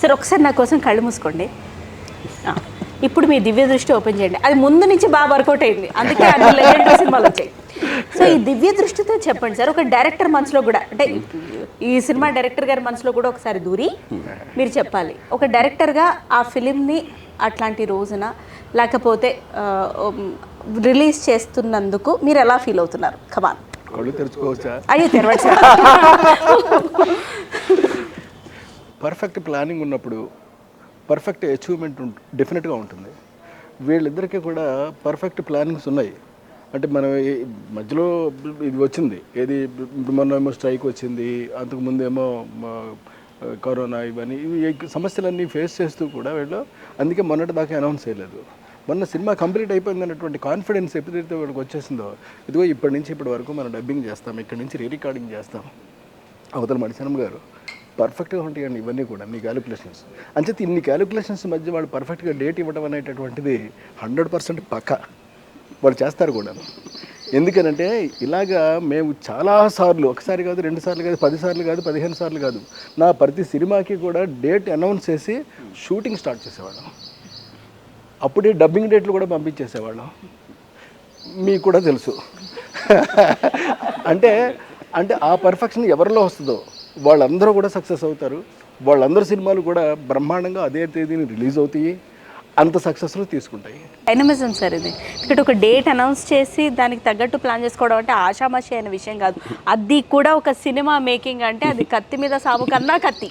సరే ఒకసారి నా కోసం కళ్ళు మూసుకోండి. ఇప్పుడు మీ దివ్య దృష్టి ఓపెన్ చేయండి. అది ముందు నుంచి బాగా వర్కౌట్ అయింది. అందుకే అన్ని లెజెండరీ సినిమాలు వచ్చాయి. సో ఈ దివ్య దృష్టితో చెప్పండి సార్. ఒక డైరెక్టర్ మనసులో కూడా అంటే ఈ సినిమా డైరెక్టర్ గారి మనసులో కూడా ఒకసారి దూరి మీరు చెప్పాలి. ఒక డైరెక్టర్గా ఆ ఫిలింని అట్లాంటి రోజున లేకపోతే రిలీజ్ చేస్తున్నందుకు మీరు ఎలా ఫీల్ అవుతున్నారు? కమాన్ కళ్ళు తెరుచుకోవచ్చా? అయ్యో పర్ఫెక్ట్ ప్లానింగ్ ఉన్నప్పుడు పర్ఫెక్ట్ అచీవ్మెంట్ డెఫినెట్గా ఉంటుంది. వీళ్ళిద్దరికీ కూడా పర్ఫెక్ట్ ప్లానింగ్స్ ఉన్నాయి. అంటే మనం మధ్యలో ఇది వచ్చింది. ఏది మొన్న ఏమో స్ట్రైక్ వచ్చింది అంతకుముందేమో కరోనా ఇవన్నీ ఇవి సమస్యలన్నీ ఫేస్ చేస్తూ కూడా వీళ్ళు అందుకే మొన్నటి దాకా అనౌన్స్ చేయలేదు. మొన్న సినిమా కంప్లీట్ అయిపోయింది అన్నటువంటి కాన్ఫిడెన్స్ ఎప్పుడైతే వాళ్ళకి వచ్చేసిందో ఇదిగో ఇప్పటి నుంచి ఇప్పటి వరకు మనం డబ్బింగ్ చేస్తాం ఇక్కడి నుంచి రీ రికార్డింగ్ చేస్తాం. అవతల మణిశనం గారు. పర్ఫెక్ట్గా ఉంటాయండి ఇవన్నీ కూడా మీ క్యాలిక్యులేషన్స్ అంచేత ఇన్ని క్యాలిక్యులేషన్స్ మధ్య వాళ్ళు పర్ఫెక్ట్గా డేట్ ఇవ్వడం అనేటటువంటిది హండ్రెడ్ పర్సెంట్ పక్క. వాళ్ళు చేస్తారు కూడా. ఎందుకనంటే ఇలాగా మేము చాలాసార్లు ఒకసారి కాదు రెండు సార్లు కాదు పది సార్లు కాదు పదిహేను సార్లు కాదు నా ప్రతి సినిమాకి కూడా డేట్ అనౌన్స్ చేసి షూటింగ్ స్టార్ట్ చేసేవాళ్ళం. అప్పుడే డబ్బింగ్ డేట్లు కూడా పంపించేసేవాళ్ళం. మీకు కూడా తెలుసు. అంటే అంటే ఆ పర్ఫెక్షన్ ఎవరిలో వస్తుందో? వాళ్ళందరూ కూడా సక్సెస్ అవుతారు. వాళ్ళందరూ సినిమాలు కూడా బ్రహ్మాండంగా అదే తేదీని రిలీజ్ అవుతాయి. అంత సక్సెస్లో తీసుకుంటాయి. డైనమిజం సార్ ఇది. ఇక్కడ ఒక డేట్ అనౌన్స్ చేసి దానికి తగ్గట్టు ప్లాన్ చేసుకోవడం అంటే ఆషామాషి అయిన విషయం కాదు. అది కూడా ఒక సినిమా మేకింగ్ అంటే అది కత్తి మీద సాము కన్నా కత్తి.